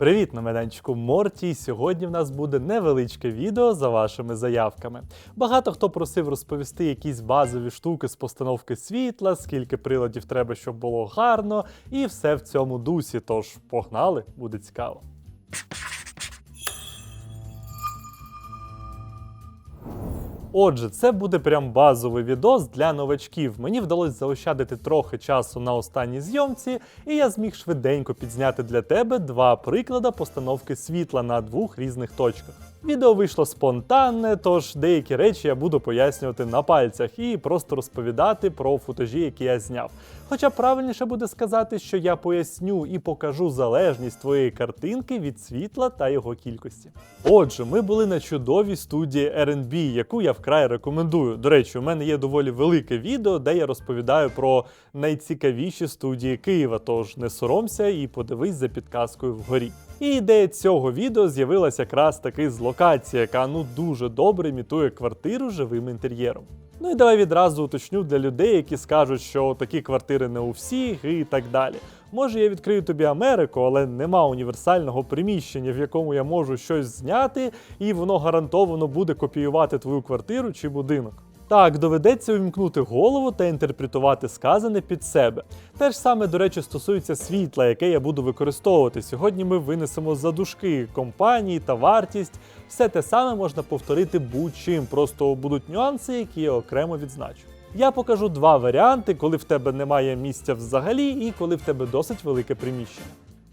Привіт на майданчику Морті. Сьогодні в нас буде невеличке відео за вашими заявками. Багато хто просив розповісти якісь базові штуки з постановки світла, скільки приладів треба, щоб було гарно, і все в цьому дусі. Тож погнали, буде цікаво. Отже, це буде прям базовий відос для новачків. Мені вдалося заощадити трохи часу на останній зйомці, і я зміг швиденько підзняти для тебе два приклади постановки світла на двох різних точках. Відео вийшло спонтанне, тож деякі речі я буду пояснювати на пальцях і просто розповідати про футажі, які я зняв. Хоча правильніше буде сказати, що я поясню і покажу залежність твоєї картинки від світла та його кількості. Отже, ми були на чудовій студії R&B, яку я вкрай рекомендую. До речі, у мене є доволі велике відео, де я розповідаю про найцікавіші студії Києва. Тож не соромся і подивись за підказкою вгорі. І ідея цього відео з'явилася якраз таки з локації, яка ну дуже добре імітує квартиру живим інтер'єром. Ну і давай відразу уточню для людей, які скажуть, що такі квартири не у всіх і так далі. Може, я відкрию тобі Америку, але нема універсального приміщення, в якому я можу щось зняти, і воно гарантовано буде копіювати твою квартиру чи будинок. Так, доведеться увімкнути голову та інтерпретувати сказане під себе. Те ж саме, до речі, стосується світла, яке я буду використовувати. Сьогодні ми винесемо задушки компанії та вартість. Все те саме можна повторити будь-чим, просто будуть нюанси, які я окремо відзначу. Я покажу два варіанти, коли в тебе немає місця взагалі, і коли в тебе досить велике приміщення.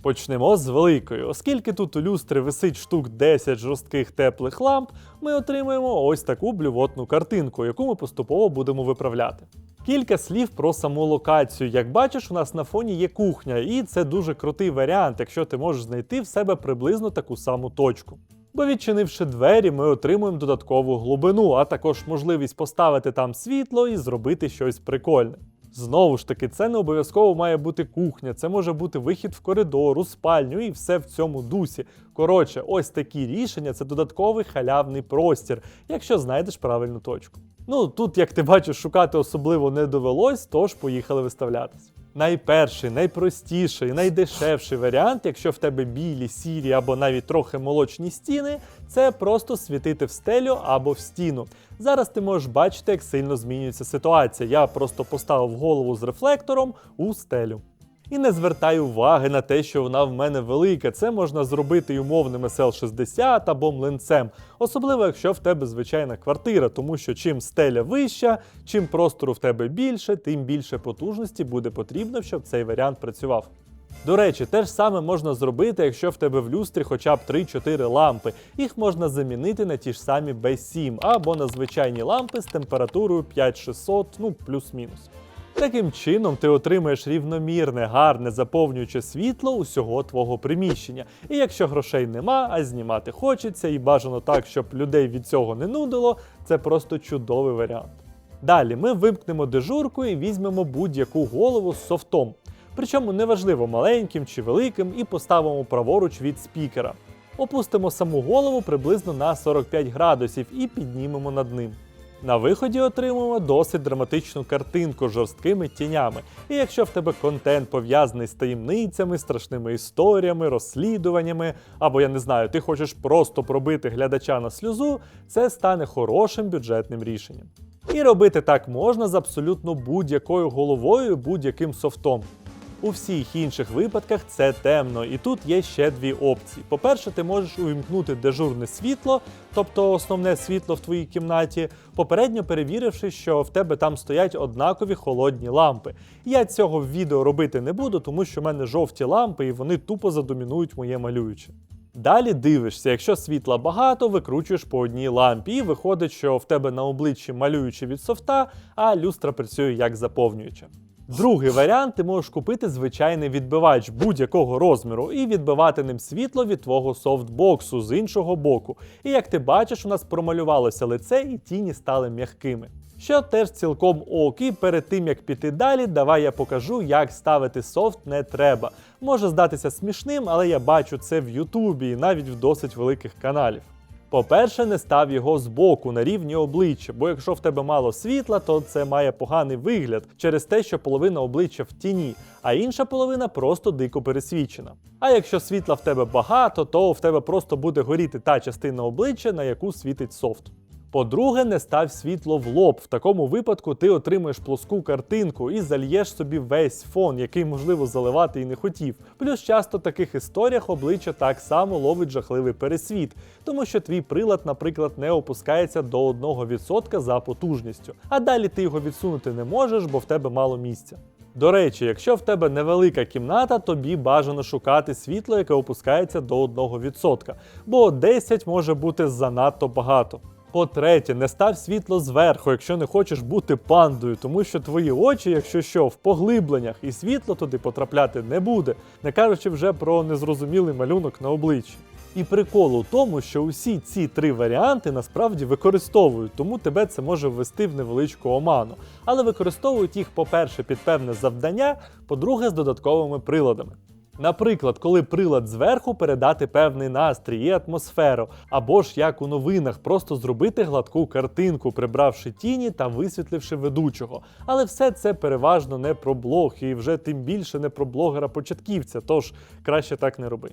Почнемо з великої. Оскільки тут у люстри висить штук 10 жорстких теплих ламп, ми отримуємо ось таку блювотну картинку, яку ми поступово будемо виправляти. Кілька слів про саму локацію. Як бачиш, у нас на фоні є кухня, і це дуже крутий варіант, якщо ти можеш знайти в себе приблизно таку саму точку. Бо відчинивши двері, ми отримуємо додаткову глибину, а також можливість поставити там світло і зробити щось прикольне. Знову ж таки, це не обов'язково має бути кухня, це може бути вихід в коридор, у спальню і все в цьому дусі. Коротше, ось такі рішення це додатковий халявний простір, якщо знайдеш правильну точку. Ну тут, як ти бачиш, шукати особливо не довелось, тож поїхали виставлятись. Найперший, найпростіший, найдешевший варіант, якщо в тебе білі, сірі або навіть трохи молочні стіни, це просто світити в стелю або в стіну. Зараз ти можеш бачити, як сильно змінюється ситуація. Я просто поставив голову з рефлектором у стелю. І не звертай уваги на те, що вона в мене велика. Це можна зробити й умовним SL60 або млинцем, особливо якщо в тебе звичайна квартира, тому що чим стеля вища, чим простору в тебе більше, тим більше потужності буде потрібно, щоб цей варіант працював. До речі, те ж саме можна зробити, якщо в тебе в люстрі хоча б 3-4 лампи. Їх можна замінити на ті ж самі B7 або на звичайні лампи з температурою 5600, ну плюс-мінус. Таким чином ти отримаєш рівномірне, гарне заповнююче світло усього твого приміщення. І якщо грошей нема, а знімати хочеться, і бажано так, щоб людей від цього не нудило, це просто чудовий варіант. Далі ми вимкнемо дежурку і візьмемо будь-яку голову з софтом. Причому неважливо маленьким чи великим, і поставимо праворуч від спікера. Опустимо саму голову приблизно на 45 градусів і піднімемо над ним. На виході отримуємо досить драматичну картинку з жорсткими тінями. І якщо в тебе контент пов'язаний з таємницями, страшними історіями, розслідуваннями, або я не знаю, ти хочеш просто пробити глядача на сльозу, це стане хорошим бюджетним рішенням. І робити так можна з абсолютно будь-якою головою, будь-яким софтом. У всіх інших випадках це темно, і тут є ще дві опції. По-перше, ти можеш увімкнути дежурне світло, тобто основне світло в твоїй кімнаті, попередньо перевіривши, що в тебе там стоять однакові холодні лампи. Я цього в відео робити не буду, тому що в мене жовті лампи і вони тупо задомінують моє малююче. Далі дивишся, якщо світла багато, викручуєш по одній лампі, і виходить, що в тебе на обличчі малюючи від софта, а люстра працює як заповнююча. Другий варіант ти можеш купити звичайний відбивач будь-якого розміру і відбивати ним світло від твого софтбоксу з іншого боку. І як ти бачиш, у нас промалювалося лице і тіні стали м'якими. Що теж цілком ок, і перед тим як піти далі, давай я покажу, як ставити софт не треба. Може здатися смішним, але я бачу це в Ютубі і навіть в досить великих каналів. По-перше, не став його збоку на рівні обличчя, бо якщо в тебе мало світла, то це має поганий вигляд через те, що половина обличчя в тіні, а інша половина просто дико пересвічена. А якщо світла в тебе багато, то в тебе просто буде горіти та частина обличчя, на яку світить софт. По-друге, не став світло в лоб. В такому випадку ти отримаєш плоску картинку і зальєш собі весь фон, який можливо заливати і не хотів. Плюс часто в таких історіях обличчя так само ловить жахливий пересвіт, тому що твій прилад, наприклад, не опускається до 1% за потужністю. А далі ти його відсунути не можеш, бо в тебе мало місця. До речі, якщо в тебе невелика кімната, тобі бажано шукати світло, яке опускається до 1%, бо 10 може бути занадто багато. По-третє, не став світло зверху, якщо не хочеш бути пандою, тому що твої очі, якщо що, в поглибленнях, і світло туди потрапляти не буде, не кажучи вже про незрозумілий малюнок на обличчі. І прикол у тому, що усі ці три варіанти насправді використовують, тому тебе це може ввести в невеличку оману. Але використовують їх, по-перше, під певне завдання, по-друге, з додатковими приладами. Наприклад, коли прилад зверху передати певний настрій і атмосферу, або ж як у новинах, просто зробити гладку картинку, прибравши тіні та висвітливши ведучого. Але все це переважно не про блог, і вже тим більше не про блогера-початківця, тож краще так не роби.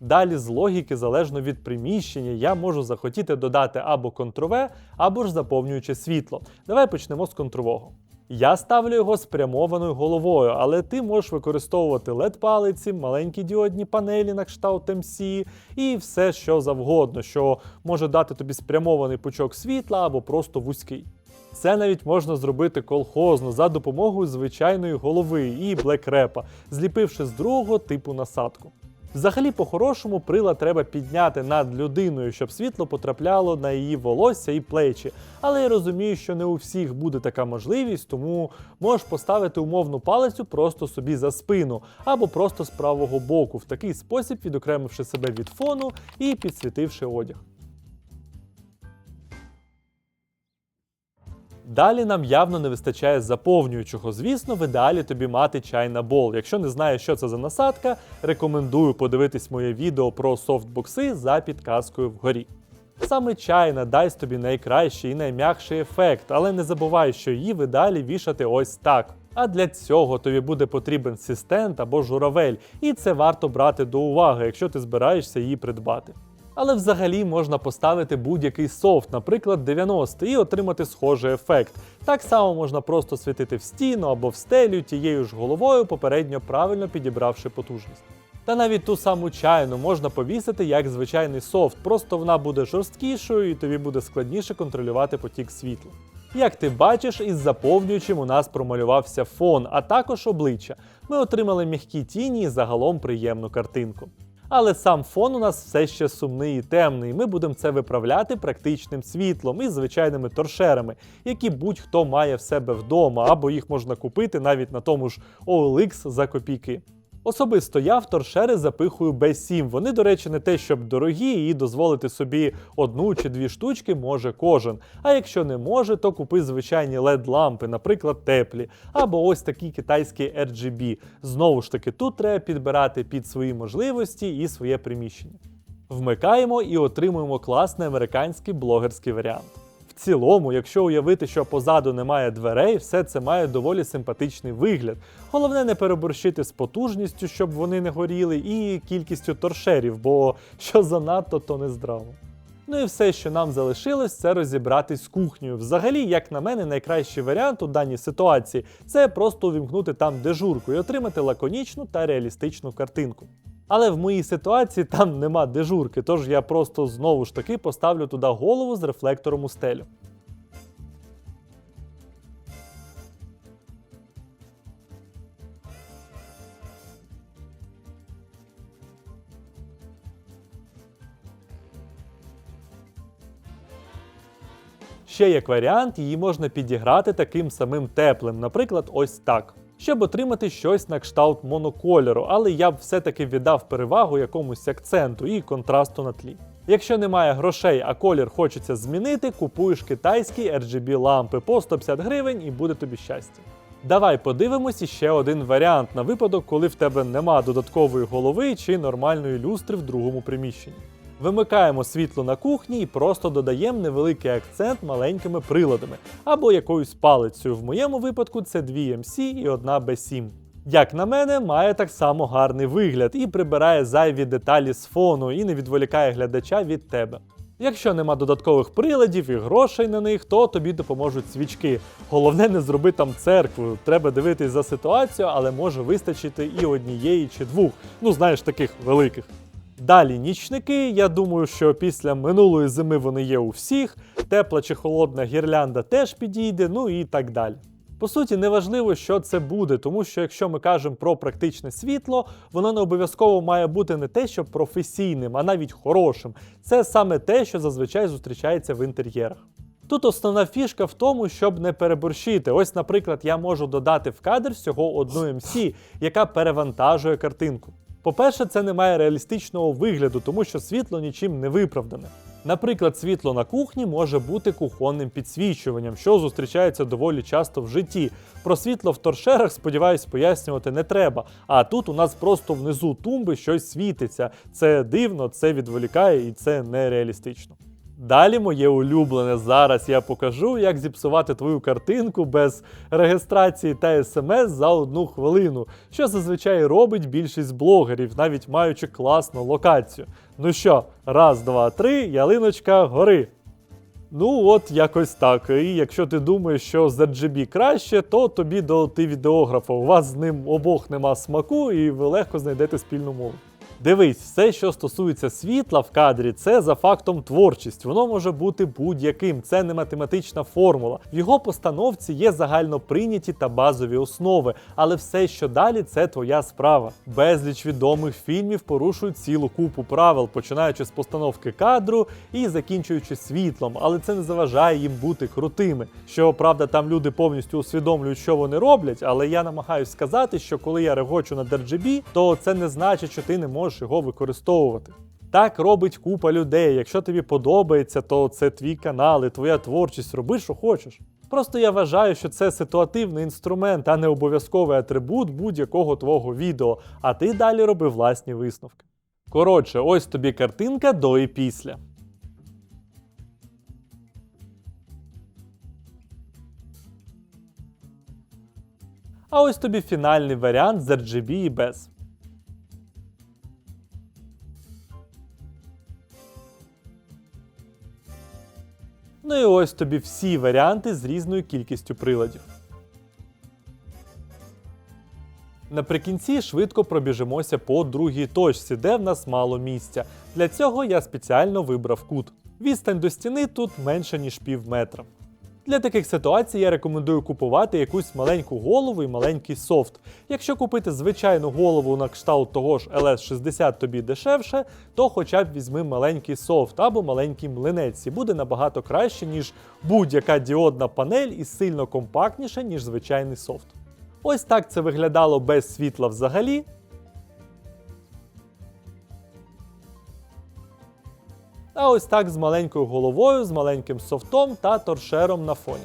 Далі з логіки, залежно від приміщення, я можу захотіти додати або контрове, або ж заповнююче світло. Давай почнемо з контрового. Я ставлю його спрямованою головою, але ти можеш використовувати led палиці, маленькі діодні панелі на кшталт MC і все, що завгодно, що може дати тобі спрямований пучок світла або просто вузький. Це навіть можна зробити колхозно за допомогою звичайної голови і блекрепа, зліпивши з другого типу насадку. Взагалі, по-хорошому, прилад треба підняти над людиною, щоб світло потрапляло на її волосся і плечі. Але я розумію, що не у всіх буде така можливість, тому можеш поставити умовну палицю просто собі за спину або просто з правого боку, в такий спосіб відокремивши себе від фону і підсвітивши одяг. Далі нам явно не вистачає заповнюючого. Звісно, в ідеалі тобі мати чай на бол. Якщо не знаєш, що це за насадка, рекомендую подивитись моє відео про софтбокси за підказкою вгорі. Саме чайна дасть тобі найкращий і найм'якший ефект, але не забувай, що її в ідеалі вішати ось так. А для цього тобі буде потрібен систент або журавель, і це варто брати до уваги, якщо ти збираєшся її придбати. Але взагалі можна поставити будь-який софт, наприклад, 90, і отримати схожий ефект. Так само можна просто світити в стіну або в стелю тією ж головою, попередньо правильно підібравши потужність. Та навіть ту саму чайну можна повісити як звичайний софт, просто вона буде жорсткішою і тобі буде складніше контролювати потік світла. Як ти бачиш, із заповнюючим у нас промалювався фон, а також обличчя. Ми отримали м'які тіні і загалом приємну картинку. Але сам фон у нас все ще сумний і темний. Ми будемо це виправляти практичним світлом і звичайними торшерами, які будь-хто має в себе вдома, або їх можна купити навіть на тому ж OLX за копійки. Особисто я в торшери запихую B7. Вони, до речі, не те, щоб дорогі, і дозволити собі одну чи дві штучки може кожен. А якщо не може, то купи звичайні led лампи, наприклад, теплі, або ось такі китайські RGB. Знову ж таки, тут треба підбирати під свої можливості і своє приміщення. Вмикаємо і отримуємо класний американський блогерський варіант. В цілому, якщо уявити, що позаду немає дверей, все це має доволі симпатичний вигляд. Головне не переборщити з потужністю, щоб вони не горіли, і кількістю торшерів, бо що занадто, то не здраво. Ну і все, що нам залишилось, це розібратись з кухнею. Взагалі, як на мене, найкращий варіант у даній ситуації це просто увімкнути там дежурку і отримати лаконічну та реалістичну картинку. Але в моїй ситуації там нема дежурки, тож я просто знову ж таки поставлю туди голову з рефлектором у стелю. Ще як варіант, її можна підіграти таким самим теплим, наприклад, ось так. Щоб отримати щось на кшталт монокольору, але я б все-таки віддав перевагу якомусь акценту і контрасту на тлі. Якщо немає грошей, а колір хочеться змінити, купуєш китайські RGB лампи по 150 гривень і буде тобі щастя. Давай подивимось іще один варіант на випадок, коли в тебе нема додаткової голови чи нормальної люстри в другому приміщенні. Вимикаємо світло на кухні і просто додаємо невеликий акцент маленькими приладами або якоюсь палицею. В моєму випадку це 2 MC і одна B7. Як на мене, має так само гарний вигляд і прибирає зайві деталі з фону і не відволікає глядача від тебе. Якщо нема додаткових приладів і грошей на них, то тобі допоможуть свічки. Головне, не зроби там церкву. Треба дивитись за ситуацію, але може вистачити і однієї чи двох. Ну, знаєш, таких великих. Далі нічники. Я думаю, що після минулої зими вони є у всіх. Тепла чи холодна гірлянда теж підійде, ну і так далі. По суті, неважливо, що це буде, тому що якщо ми кажемо про практичне світло, воно не обов'язково має бути не те, що професійним, а навіть хорошим. Це саме те, що зазвичай зустрічається в інтер'єрах. Тут основна фішка в тому, щоб не переборщити. Ось, наприклад, я можу додати в кадр всього одну MC, яка перевантажує картинку. По-перше, це не має реалістичного вигляду, тому що світло нічим не виправдане. Наприклад, світло на кухні може бути кухонним підсвічуванням, що зустрічається доволі часто в житті. Про світло в торшерах, сподіваюсь, пояснювати не треба. А тут у нас просто внизу тумби щось світиться. Це дивно, це відволікає і це нереалістично. Далі моє улюблене. Зараз я покажу, як зіпсувати твою картинку без реєстрації та смс за одну хвилину, що зазвичай робить більшість блогерів, навіть маючи класну локацію. Ну що, раз, два, три, ялиночка, гори. Ну, от якось так. І якщо ти думаєш, що з RGB краще, то тобі до ти відеографа. У вас з ним обох нема смаку, і ви легко знайдете спільну мову. Дивись, все, що стосується світла в кадрі, це за фактом творчість. Воно може бути будь-яким, це не математична формула. В його постановці є загально прийняті та базові основи, але все, що далі, це твоя справа. Безліч відомих фільмів порушують цілу купу правил, починаючи з постановки кадру і закінчуючи світлом, але це не заважає їм бути крутими. Що правда, там люди повністю усвідомлюють, що вони роблять, але я намагаюсь сказати, що коли я регочу на RGB, то це не значить, що ти не можеш його використовувати. Так робить купа людей. Якщо тобі подобається, то це твій канал і твоя творчість. Роби, що хочеш. Просто я вважаю, що це ситуативний інструмент, а не обов'язковий атрибут будь-якого твого відео. А ти далі роби власні висновки. Коротше, ось тобі картинка до і після. А ось тобі фінальний варіант з RGB і без. Ну і ось тобі всі варіанти з різною кількістю приладів. Наприкінці швидко пробіжимося по другій точці, де в нас мало місця. Для цього я спеціально вибрав кут. Відстань до стіни тут менше, ніж пів метра. Для таких ситуацій я рекомендую купувати якусь маленьку голову і маленький софт. Якщо купити звичайну голову на кшталт того ж LS60 тобі дешевше, то хоча б візьми маленький софт або маленький млинець, і буде набагато краще, ніж будь-яка діодна панель і сильно компактніше, ніж звичайний софт. Ось так це виглядало без світла взагалі. А ось так з маленькою головою, з маленьким софтом та торшером на фоні.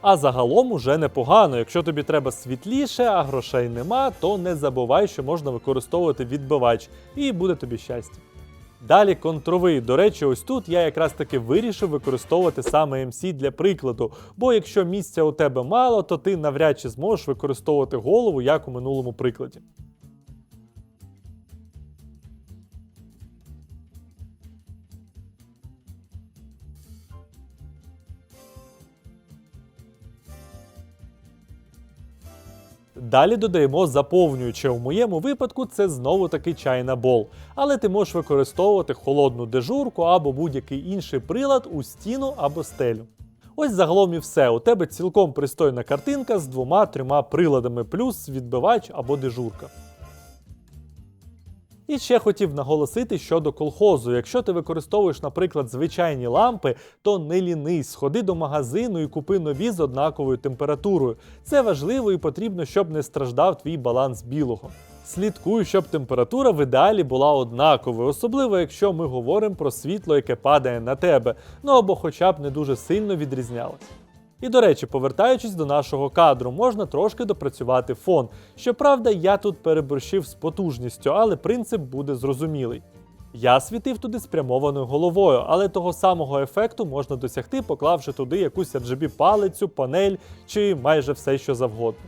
А загалом уже непогано. Якщо тобі треба світліше, а грошей нема, то не забувай, що можна використовувати відбивач, і буде тобі щастя. Далі контровий. До речі, ось тут я якраз таки вирішив використовувати саме MC для прикладу, бо якщо місця у тебе мало, то ти навряд чи зможеш використовувати голову, як у минулому прикладі. Далі додаємо заповнююче. в моєму випадку це знову таки чайна бол. Але ти можеш використовувати холодну дежурку або будь-який інший прилад у стіну або стелю. Ось загалом і все. У тебе цілком пристойна картинка з двома-трьома приладами, плюс відбивач або дежурка. І ще хотів наголосити щодо колхозу. Якщо ти використовуєш, наприклад, звичайні лампи, то не лінись, сходи до магазину і купи нові з однаковою температурою. Це важливо і потрібно, щоб не страждав твій баланс білого. Слідкуй, щоб температура в ідеалі була однаковою, особливо якщо ми говоримо про світло, яке падає на тебе, ну або хоча б не дуже сильно відрізнялось. І до речі, повертаючись до нашого кадру, можна трошки допрацювати фон. Щоправда, я тут переборщив з потужністю, але принцип буде зрозумілий. Я світив туди спрямованою головою, але того самого ефекту можна досягти, поклавши туди якусь RGB палицю, панель чи майже все, що завгодно.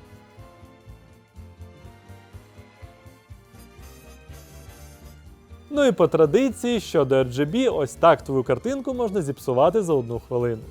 Ну і по традиції щодо RGB, ось так твою картинку можна зіпсувати за одну хвилину.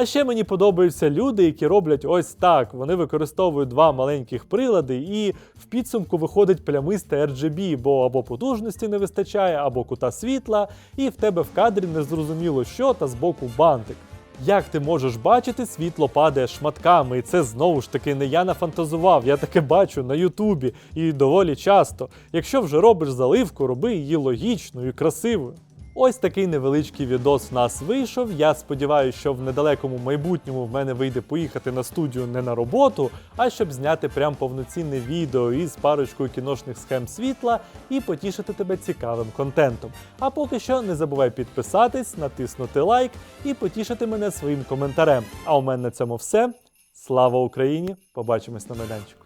А ще мені подобаються люди, які роблять ось так. Вони використовують два маленьких прилади, і в підсумку виходить плямисте RGB, бо або потужності не вистачає, або кута світла, і в тебе в кадрі незрозуміло що та збоку бантик. Як ти можеш бачити, світло падає шматками, і це знову ж таки не я нафантазував. Я таке бачу на Ютубі і доволі часто. Якщо вже робиш заливку, роби її логічною і красивою. Ось такий невеличкий відос в нас вийшов. Я сподіваюся, що в недалекому майбутньому в мене вийде поїхати на студію не на роботу, а щоб зняти прям повноцінне відео із парочкою кіношних схем світла і потішити тебе цікавим контентом. А поки що не забувай підписатись, натиснути лайк і потішити мене своїм коментарем. А у мене на цьому все. Слава Україні! Побачимось на майданчику.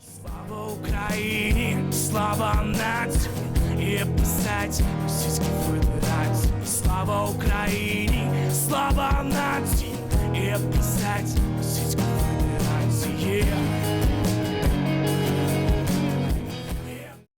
Слава Україні, слава нації і писать Російській Федерації. Слава Україні, слава нації і писать Російської Федерації.